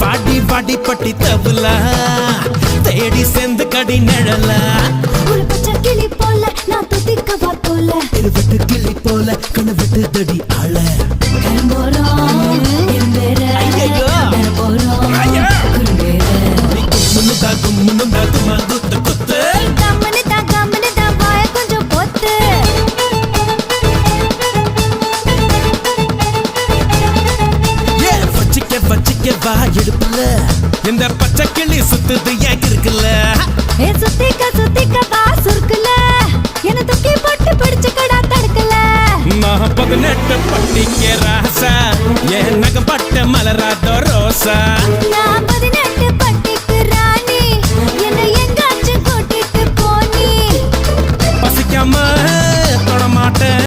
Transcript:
பாடி பாடி பட்டி தவுலா. தேடி சேர்ந்து கடி நிழலா. ஒரு பச்சை கிளி போல நான் துதிக்கவா போல இருவட்டு கிளி போல கனவெட்டு தடி ஆள. போறோம் முன்னுதா கும்முனுதா வா எடுப்புல இந்த பச்சை கிளி சுத்துது ஏன் இருக்குல்ல? சுத்திக்க சுத்திக்க வா சுருக்குல. என்ன தூக்கி போட்டு பிடிச்சு கடா தடுக்கல. நான் பதினெட்டு பட்டிங்க ராசா. என் நகப்பட்ட மலராதோ ரோசா. நான் பதினெட்டு பட்டிக்கு ராணி. என்ன எங்காச்சும் கூட்டிட்டு போனி. பசிக்காம தொடமாட்டேன்